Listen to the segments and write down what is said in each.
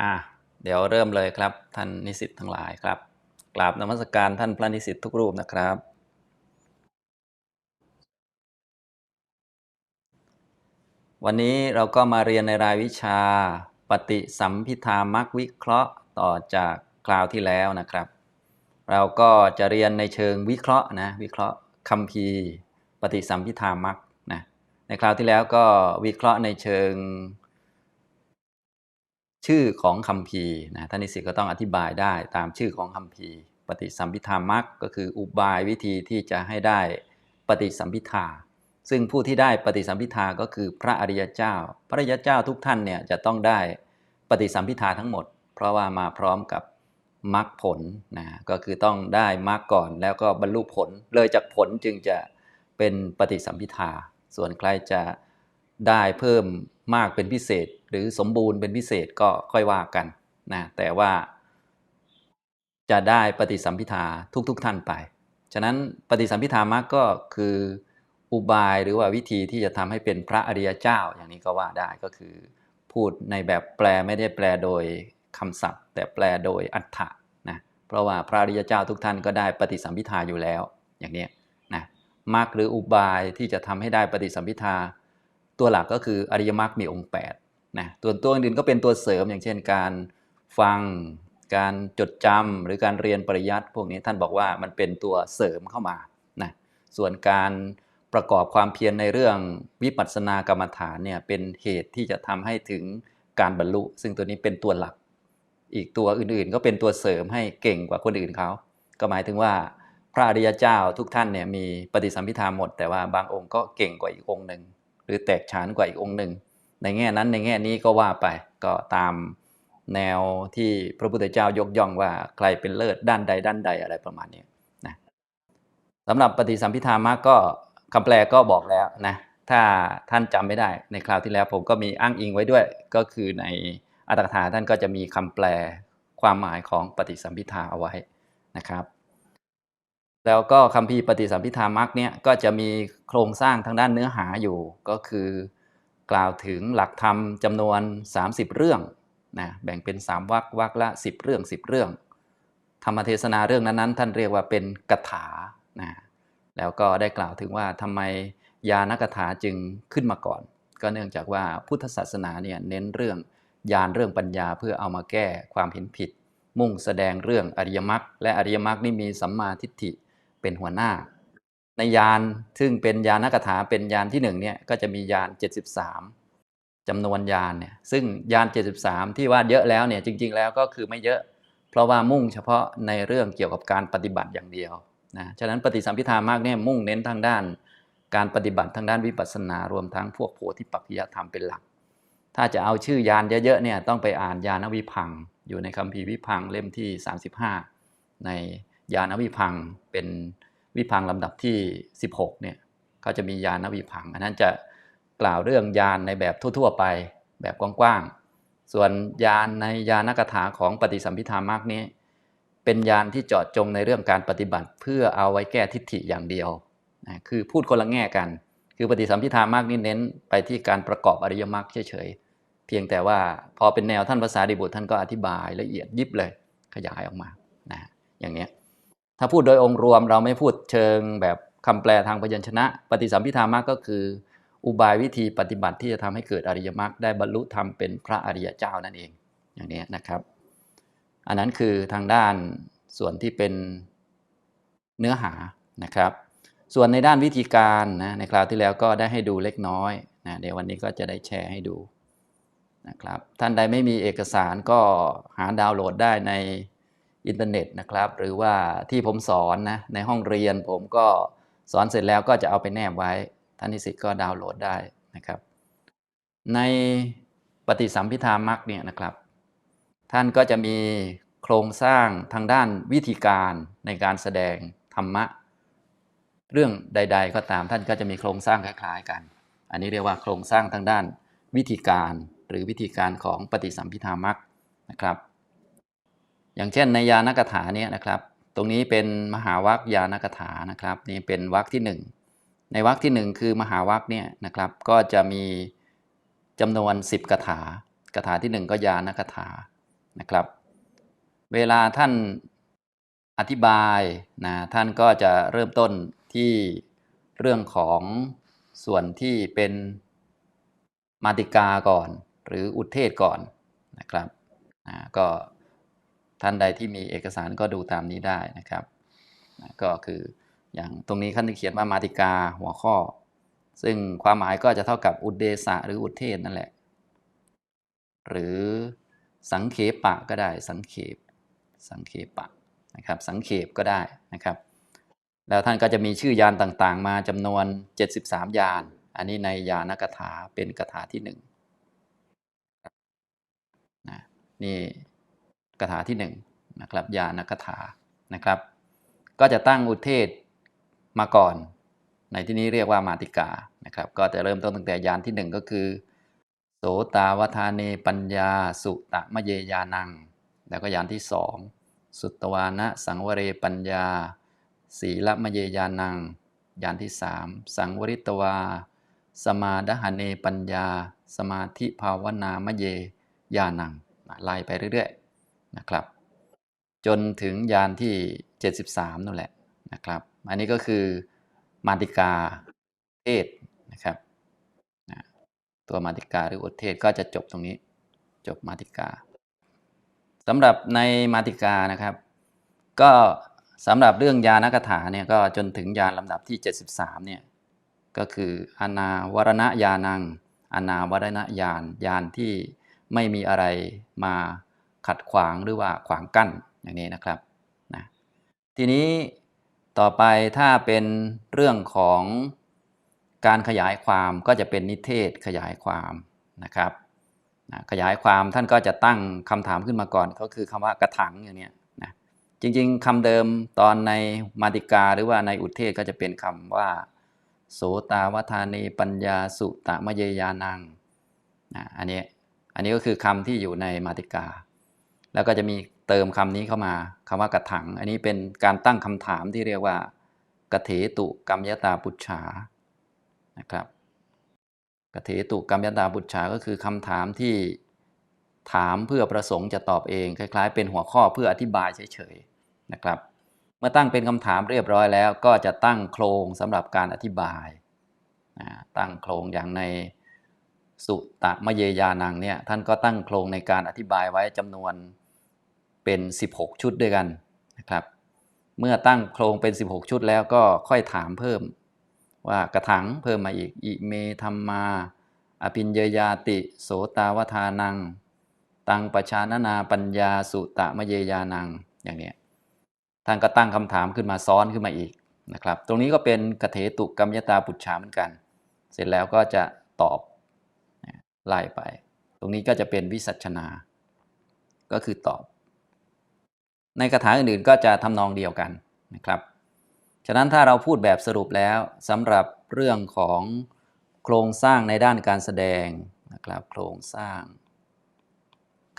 อะเดี๋ยวเริ่มเลยครับท่านนิสิตทั้งหลายครับกราบนมัสการท่านพระนิสิตทุกรูปนะครับ วันนี้เราก็มาเรียนในรายวิชา ปฏิสัมพิธามักวิเคราะห์ต่อจากคราวที่แล้วนะครับ เราก็จะเรียนในเชิงวิเคราะห์นะวิเคราะห์คัมภีปฏิสัมพิธามักนะในคราวที่แล้วก็วิเคราะห์ในเชิง ชื่อของคัมภีร์นะท่านนิสิตก็ต้องอธิบายได้ตามชื่อของคัมภีร์ ปฏิสัมพิธามักก็คืออุบายวิธีที่จะให้ได้ปฏิสัมพิธาซึ่งผู้ที่ได้ปฏิสัมพิธาก็คือพระอริยเจ้า พระอริยเจ้าทุกท่านเนี่ยจะต้องได้ปฏิสัมพิธาทั้งหมด เพราะว่ามาพร้อมกับมรรคผลนะก็คือต้องได้มรรคก่อนแล้วก็บรรลุผล เลยจากผลจึงจะเป็นปฏิสัมพิธาส่วนใครจะได้เพิ่ม มากเป็นพิเศษหรือสมบูรณ์เป็นพิเศษก็ค่อยว่ากันนะแต่ว่าจะได้ปฏิสัมพิธาทุกๆทท่านไป ฉะนั้นปฏิสัมพิธามรรคก็คืออุบายหรือว่าวิธีที่จะทำให้เป็นพระอริยเจ้าอย่างนี้ก็ว่าได้ก็คือ พูดในแบบแปลไม่ได้แปลโดยคำศัพท์ แต่แปลโดยอัฏฐะนะเพราะว่าพระอริยเจ้าทุกท่านก็ได้ปฏิสัมพิธาอยู่แล้วอย่างนี้นะมรรคหรืออุบายที่จะทำให้ได้ปฏิสัมพิธา ตัวหลักก็คืออริยมรรคมีองค์8นะตัวตัวอื่นก็เป็นตัวเสริมอย่างเช่นการฟัง การจดจำหรือการเรียนปริยัติพวกนี้ท่านบอกว่ามันเป็นตัวเสริมเข้ามานะส่วนการประกอบความเพียรในเรื่องวิปัสสนากรรมฐานเนี่ยเป็นเหตุที่จะทำให้ถึงการบรรลุ ซึ่งตัวนี้เป็นตัวหลัก อีกตัวอื่นๆ ก็เป็นตัวเสริมให้เก่งกว่าคนอื่นเขาก็หมายถึงว่าพระอริยเจ้าทุกท่านเนี่ยมีปฏิสัมพิธาหมด แต่ว่าบางองค์ก็เก่งกว่าอีกองค์หนึ่ง รือแตกฉานกว่าอีกองค์หนึ่ง ในแง่นั้นในแง่นี้ก็ว่าไปก็ตามแนวที่พระพุทธเจ้ายกย่องว่าใครเป็นเลิศด้านใดด้านใดอะไรประมาณนี้นะสำหรับปฏิสัมพิธามรรคก็คำแปลก็บอกแล้วนะถ้าท่านจำไม่ได้ในคราวที่แล้วผมก็มีอ้างอิงไว้ด้วย ก็คือในอัตถกถาท่านก็จะมีคำแปลความหมายของปฏิสัมพิธาเอาไว้นะครับ แล้วก็คำพีร์ปฏิสัมพิธามรรคเนี่ยก็จะมีโครงสร้างทางด้านเนื้อหาอยู่ ก็คือกล่าวถึงหลักธรรมจำนวน 30 เรื่องนะแบ่งเป็น 3วรรควรรคละ 10 เรื่อง 10 เรื่อง ธรรมเทศนาเรื่องนั้นๆ ท่านเรียกว่าเป็นกถานะแล้วก็ได้กล่าวถึงว่าทำไมยานกถาจึงขึ้นมาก่อน ก็เนื่องจากว่าพุทธศาสนาเนี่ยเน้นเรื่องยานเรื่องปัญญาเพื่อเอามาแก้ความเห็นผิด มุ่งแสดงเรื่องอริยมรรคและอริยมรรคนี่มีสัมมาทิฏฐิ เป็นหัวหน้า ในยานซึ่งเป็นยานกถาเป็นยานที่หนึ่งเนี่ยก็จะมียาน 73จำนวนยานเนี่ยซึ่งยาน 73 ที่ว่าเยอะแล้วเนี่ยจริง ๆ แล้วก็คือไม่เยอะ เพราะว่ามุ่งเฉพาะในเรื่องเกี่ยวกับการปฏิบัติอย่างเดียวนะฉะนั้นปฏิสัมพิธามากเนี่ยมุ่งเน้นทางด้าน การปฏิบัติทางด้านวิปัสสนารวมทั้งพวกโพธิปัจจยธรรมเป็นหลัก ถ้าจะเอาชื่อยานเยอะๆเนี่ยต้องไปอ่านยานวิพังอยู่ในคัมภีร์วิพังเล่มที่ 35 ใน ยานวิพังเป็นวิพังลำดับที่ 16เนี่ยเขาจะมียานวิพัง อันนั้นจะกล่าวเรื่องยานในแบบทั่ว ๆ ไปแบบกว้างๆ ส่วนยานในยานกถาของปฏิสัมพิธามากนี้ เป็นยานที่เจาะจงในเรื่องการปฏิบัติ เพื่อเอาไว้แก้ทิฏฐิอย่างเดียวนะคือพูดคนละแง่กัน คือปฏิสัมพิธามากนี้เน้นไปที่การประกอบอริยมรรคเฉยๆ เพียงแต่ว่าพอเป็นแนวท่านภาษาดิบุตรท่านก็อธิบายละเอียดยิบเลยขยายออกมานะอย่างนี้ ถ้าพูดโดยองค์รวมเราไม่พูดเชิงแบบคำแปลทางพยัญชนะ ปฏิสัมพิธามรรคก็คือ อุบายวิธีปฏิบัติที่จะทำให้เกิดอริยมรรคได้บรรลุธรรมเป็นพระอริยเจ้านั่นเองอย่างนี้นะครับ อันนั้นคือทางด้านส่วนที่เป็นเนื้อหานะครับ ส่วนในด้านวิธีการนะในคราวที่แล้วก็ได้ให้ดูเล็กน้อยนะเดี๋ยววันนี้ก็จะได้แชร์ให้ดูนะครับท่านใดไม่มีเอกสารก็หาดาวน์โหลดได้ใน อินเทอร์เน็ตนะครับ หรือว่าที่ผมสอนนะในห้องเรียนผมก็สอนเสร็จแล้วก็จะเอาไปแนบไว้ ท่านนิสิตก็ดาวน์โหลดได้นะครับ ในปฏิสัมพิธามรรคเนี่ยนะครับ ท่านก็จะมีโครงสร้างทางด้านวิธีการในการแสดงธรรมะ เรื่องใด ๆ ก็ตามท่านก็จะมีโครงสร้างคล้าย ๆ กัน อันนี้เรียกว่าโครงสร้างทางด้านวิธีการหรือวิธีการของปฏิสัมพิธามรรคนะครับ อย่างเช่นในยานกถาเนี่ยนะครับ ตรงนี้เป็นมหาวัคยานกถานะครับนี่เป็นวัคที่ 1 ในวัคที่ 1 คือมหาวัคเนี่ยนะครับก็จะมีจำนวน 10กถากถาที่ 1 ก็ยานกถานะครับ เวลาท่านอธิบายนะท่านก็จะเริ่มต้นที่เรื่องของส่วนที่เป็นมาติกาก่อน หรืออุทเทศก่อนนะครับก็ ท่านใดที่มีเอกสารก็ดูตามนี้ได้นะครับนะก็คืออย่างตรงนี้ขั้นเขียนว่ามาติกาหัวข้อ ซึ่งความหมายก็จะเท่ากับอุดเดสะหรืออุทเทศนั่นแหละ หรือสังเขปะก็ได้สังเขปสังเขปะนะครับสังเขปก็ได้นะครับ แล้วท่านก็จะมีชื่อยานต่างๆ มาจำนวน 73 ยาน อันนี้ในยานกถาเป็นกถาที่หนึ่งนะนี่ กถาที่หนึ่งนะครับยานกถานะครับ ก็จะตั้งอุทเทศมาก่อน ในที่นี้เรียกว่ามาติกานะครับ ก็จะเริ่มต้นตั้งแต่ยานที่หนึ่งก็คือ โสตาวทาเนปัญญา สุตมะเยยานัง แล้วก็ยานที่สองสุตวานะสังวเรปัญญา ศีลมะเยยานัง ยานที่สามสังวริตวา สมาดหเนปัญญา สมาธิภาวนามะเยยานังไล่ไปเรื่อยๆ นะครับ จนถึงยานที่ 73นั่นแหละนะครับ อันนี้ก็คือมาติกาเทศนะครับนะตัวมาติกาหรืออุเทศก็จะจบตรงนี้จบมาติกาสำหรับในมาติกานะครับ ก็สำหรับเรื่องยานกถาเนี่ยก็จนถึงยานลำดับที่ 73เนี่ยก็คืออนาวรณญาณังอนาวรณญาณญาณที่ไม่มีอะไรมา ขัดขวางหรือว่าขวางกั้นอย่างนี้นะครับนะทีนี้ต่อไปถ้าเป็นเรื่องของการขยายความก็จะเป็นนิเทศขยายความนะครับนะขยายความท่านก็จะตั้งคำถามขึ้นมาก่อน ก็คือคำว่ากระถังอย่างนี้นะจริงๆคำเดิมตอนในมาติกาหรือว่าในอุทเทศก็จะเป็นคำว่า โสตาวทานีปัญญาสุตมะเยยานังนะอันนี้อันนี้ก็คือคำที่อยู่ในมาติกา แล้วก็จะมีเติมคำนี้เข้ามาคำว่ากระถัง อันนี้เป็นการตั้งคำถามที่เรียกว่ากเถตุกรรมยตาปุจฉานะครับกเถตุกรรมยตาปุจฉาก็คือคำถามที่ถามเพื่อประสงค์จะตอบเอง คล้าย ๆ เป็นหัวข้อเพื่ออธิบายเฉยๆนะครับ เมื่อตั้งเป็นคำถามเรียบร้อยแล้ว ก็จะตั้งโครงสำหรับการอธิบาย ตั้งโครงอย่างในสุตตะมะเยยานังเนี่ยท่านก็ตั้งโครงในการอธิบายไว้จำนวน เป็น 16 ชุดด้วยกันนะครับ เมื่อตั้งโครงเป็น 16 ชุดแล้วก็ค่อยถามเพิ่ม ว่ากระถังเพิ่มมาอีก อิเมธรรมา อภินเยยาติ โสตาวทานัง ตังปชานนาปัญญาสุตะมะเยยานังอย่างเนี้ยท่านก็ตั้งคำถามขึ้นมาซ้อนขึ้นมาอีกนะครับ ตรงนี้ก็เป็นกเถตุกรรมยตาปุจฉาเหมือนกัน เสร็จแล้วก็จะตอบไล่ไป ตรงนี้ก็จะเป็นวิสัชนา ก็คือตอบ ในคาถาอื่นๆก็จะทำนองเดียวกันนะครับ ฉะนั้นถ้าเราพูดแบบสรุปแล้วสำหรับเรื่องของโครงสร้างในด้านการแสดงนะครับโครงสร้าง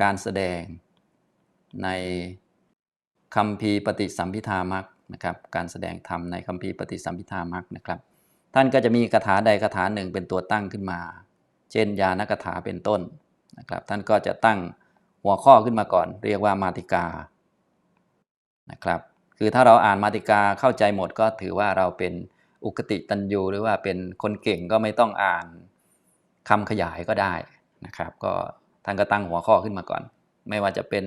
การแสดงในคำพีปฏิสัมพิธามักนะครับการแสดงธรรมในคำพีปฏิสัมพิธามักนะครับ ท่านก็จะมีคาถาใดคาถาหนึ่งเป็นตัวตั้งขึ้นมา เช่นยานคาถาเป็นต้นนะครับท่านก็จะตั้งหัวข้อขึ้นมาก่อน เรียกว่ามาติกา นะครับ คือถ้าเราอ่านมาติกาเข้าใจหมดก็ถือว่าเราเป็นอุกติตันยูหรือว่าเป็นคนเก่งก็ไม่ต้องอ่านคำขยายก็ได้นะครับ ก็ท่านก็ตั้งหัวข้อขึ้นมาก่อน ไม่ว่าจะเป็น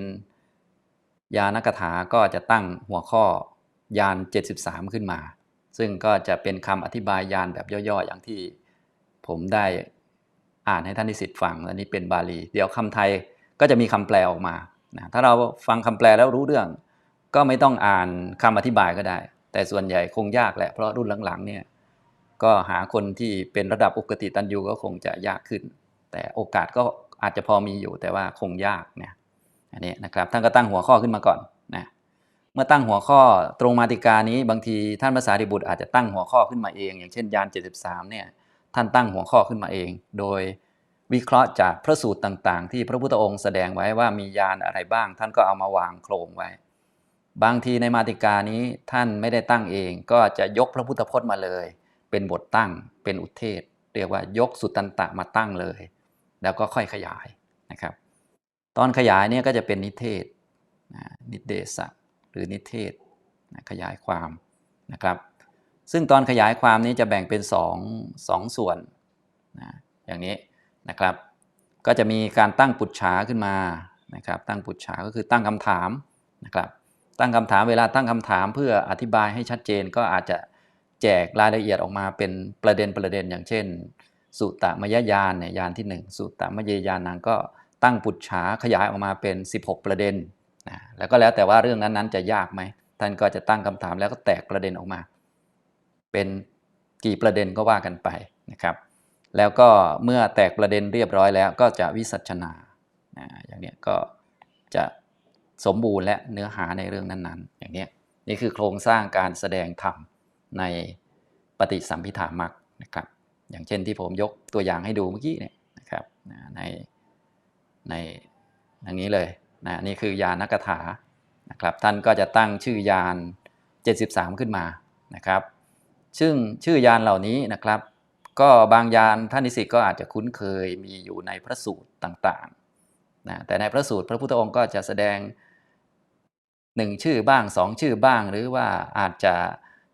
ยานกถาก็จะตั้งหัวข้อยาน 73 ขึ้นมา ซึ่งก็จะเป็นคำอธิบายยานแบบย่อๆอย่างที่ผมได้อ่านให้ท่านนิสิตฟังอันนี้เป็นบาลี เดี๋ยวคำไทยก็จะมีคำแปลออกมานะถ้าเราฟังคำแปลแล้วรู้เรื่อง ก็ไม่ต้องอ่านคำอธิบายก็ได้ แต่ส่วนใหญ่คงยากแหละเพราะรุ่นหลังๆเนี่ยก็หาคนที่เป็นระดับอุกติตันยูก็คงจะยากขึ้น แต่โอกาสก็อาจจะพอมีอยู่แต่ว่าคงยากเนี่ยอันนี้นะครับท่านก็ตั้งหัวข้อขึ้นมาก่อนนะเมื่อตั้งหัวข้อตรงมาติกานี้บางทีท่านภาษาดิบุตรอาจจะตั้งหัวข้อขึ้นมาเอง อย่างเช่นยาน 73เนี่ยท่านตั้งหัวข้อขึ้นมาเอง โดยวิเคราะห์จากพระสูตรต่างๆ ที่พระพุทธองค์แสดงไว้ว่ามียานอะไรบ้าง ท่านก็เอามาวางโครงไว้ บางทีในมาติกานี้ท่านไม่ได้ตั้งเอง ก็จะยกพระพุทธพจน์มาเลย เป็นบทตั้งเป็นอุเทศ เรียกว่ายกสุตตันตะมาตั้งเลย แล้วก็ค่อยขยายนะครับ ตอนขยายเนี่ยก็จะเป็นนิเทศนิเดศะหรือนิเทศขยายความนะครับ ซึ่งตอนขยายความนี้จะแบ่งเป็น2องสองส่วนนะอย่างนี้นะครับ ก็จะมีการตั้งปุจฉาขึ้นมานะครับ ตั้งปุจฉาก็คือตั้งคำถามนะครับ ตั้งคำถามเวลาตั้งคำถามเพื่ออธิบายให้ชัดเจนก็อาจจะแจกรายละเอียดออกมาเป็นประเด็นประเด็นอย่างเช่น สุตตมยญาณเนี่ยญาณที่ 1 สุตตมยญาณนังก็ตั้งปุจฉาขยายออกมาเป็น 16 ประเด็นนะแล้วก็แล้วแต่ว่าเรื่องนั้นๆจะยากไหมท่านก็จะตั้งคำถามแล้วก็แตกประเด็นออกมา เป็นกี่ประเด็นก็ว่ากันไปนะครับแล้วก็เมื่อแตกประเด็นเรียบร้อยแล้วก็จะวิสัชนานะอย่างเนี้ยก็จะ สมบูรณ์และเนื้อหาในเรื่องนั้นๆ อย่างนี้นี่คือโครงสร้างการแสดงธรรมในปฏิสัมพิธามักนะครับ อย่างเช่นที่ผมยกตัวอย่างให้ดูเมื่อกี้เนี่ยนะครับในในอย่างนี้เลยนะนี่คือยานกถานะครับท่านก็จะตั้งชื่อยาน 73 ขึ้นมานะครับ ซึ่งชื่อยานเหล่านี้นะครับ ก็บางยานท่านนิสิตก็อาจจะคุ้นเคยมีอยู่ในพระสูตรต่างๆนะแต่ในพระสูตรพระพุทธองค์ก็จะแสดง หนึ่งชื่อบ้างสองชื่อบ้าง หรือว่าอาจจะ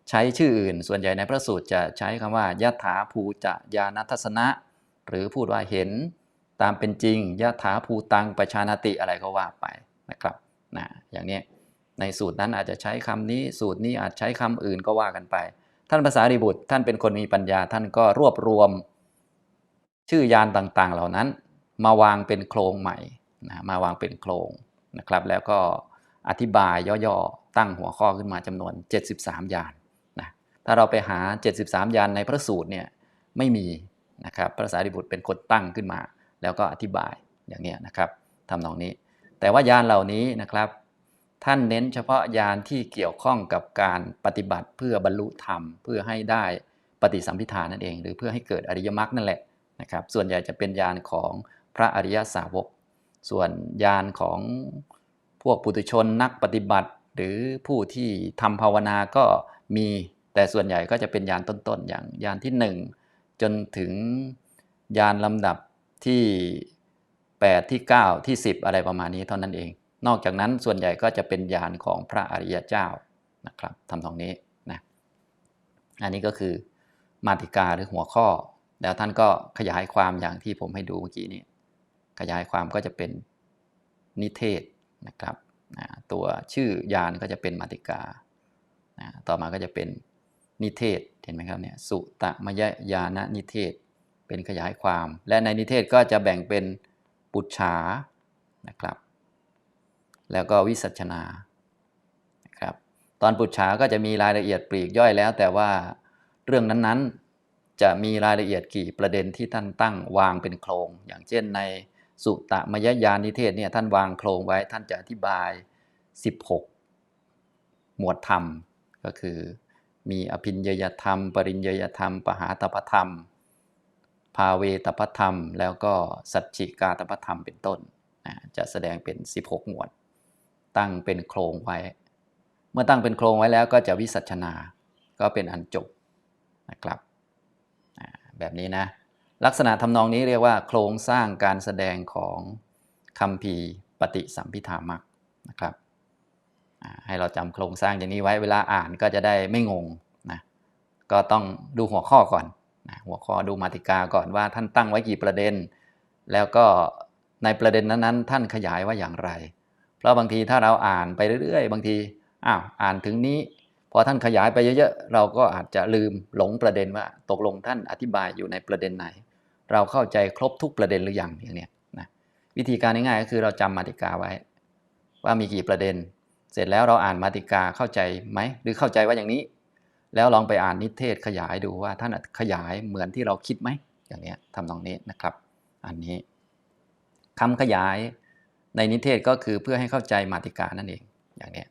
ใช้ชื่ออื่น ส่วนใหญ่ในพระสูตรจะใช้คำว่ายะถาภูจะญาณทัศนะ หรือพูดว่าเห็นตามเป็นจริงยะถาภูตังประชานติอะไรก็ว่าไปนะครับนะอย่างนี้ในสูตรนั้นอาจจะใช้คำนี้ สูตรนี้อาจใช้คำอื่นก็ว่ากันไป ท่านภาษาริบุตรท่านเป็นคนมีปัญญาท่านก็รวบรวม ชื่อยานต่างๆ เหล่านั้น มาวางเป็นโครงใหม่นะมาวางเป็นโครงนะครับ แล้วก็ อธิบายย่อๆ ตั้งหัวข้อขึ้นมาจำนวน 73 ยานนะถ้าเราไปหา 73 ยานในพระสูตรเนี่ยไม่มีนะครับพระสารีบุตรเป็นคนตั้งขึ้นมา แล้วก็อธิบายอย่างนี้นะครับทำนองนี้ แต่ว่ายานเหล่านี้นะครับ ท่านเน้นเฉพาะยานที่เกี่ยวข้องกับการปฏิบัติเพื่อบรรลุธรรม เพื่อให้ได้ปฏิสัมพิธานั่นเอง หรือเพื่อให้เกิดอริยมรรคนั่นแหละนะครับ ส่วนใหญ่จะเป็นยานของพระอริยสาวก ส่วนยานของ พวกปุถุชนนักปฏิบัติ หรือผู้ที่ทำภาวนาก็มีแต่ส่วนใหญ่ก็จะเป็นยานต้นๆ อย่างยานที่ 1 จนถึงยานลำดับที่ 8 ที่ 9 ที่ 10 อะไรประมาณนี้เท่านั้นเอง นอกจากนั้นส่วนใหญ่ก็จะเป็นยานของพระอริยเจ้านะครับทำตรงนี้นะอันนี้ก็คือมาติกาหรือหัวข้อ แล้วท่านก็ขยายความอย่างที่ผมให้ดูเมื่อกี้นี้ขยายความก็จะเป็นนิเทศ นะครับตัวชื่อยานก็จะเป็นมาติกา ต่อมาก็จะเป็นนิเทศ เห็นไหมครับเนี่ยสุตมยญาณนิเทศ เป็นขยายความ และในนิเทศก็จะแบ่งเป็นปุจฉานะครับ แล้วก็วิสัชนานะครับ ตอนปุจฉาก็จะมีรายละเอียดปลีกย่อยแล้ว แต่ว่าเรื่องนั้นๆจะมีรายละเอียดกี่ประเด็นที่ท่านตั้งวางเป็นโครง อย่างเช่นใน สุตมยญาณนิเทศเนี่ยท่านวางโครงไว้ท่านจะอธิบาย 16 หมวดธรรมก็คือ มีอภินยยธรรม ปริญยยธรรม ปหาตปธรรม ภาเวตปธรรม แล้วก็สัจฉิกาตปธรรมเป็นต้นจะแสดงเป็น 16 หมวด ตั้งเป็นโครงไว้ เมื่อตั้งเป็นโครงไว้แล้วก็จะวิสัชนา ก็เป็นอันจบนะครับแบบนี้นะ ลักษณะทำนองนี้เรียกว่าโครงสร้างการแสดงของคำพีปฏิสัมพิธามักนะครับให้เราจำโครงสร้างอย่างนี้ไว้เวลาอ่านก็จะได้ไม่งงนะก็ต้องดูหัวข้อก่อนนะหัวข้อดูมาติกาก่อนว่าท่านตั้งไว้กี่ประเด็น แล้วก็ในประเด็นนั้นๆ ท่านขยายว่าอย่างไร เพราะบางทีถ้าเราอ่านไปเรื่อยๆ บางทีอ้าวอ่านถึงนี้พอท่านขยายไปเยอะๆ เราก็อาจจะลืมหลงประเด็นว่าตกลงท่านอธิบายอยู่ในประเด็นไหน เราเข้าใจครบทุกประเด็นหรือยังอย่างเนี้ยนะวิธีการง่ายๆก็คือเราจำมาติกาไว้ ว่ามีกี่ประเด็น เสร็จแล้วเราอ่านมาติกาเข้าใจไหมหรือเข้าใจว่าอย่างนี้ แล้วลองไปอ่านนิเทศขยายดูว่าท่านขยายเหมือนที่เราคิดไหมอย่างเนี้ยทำตรงนี้นะครับ อันนี้คำขยายในนิเทศก็คือเพื่อให้เข้าใจมาติกานั่นเองอย่างนี้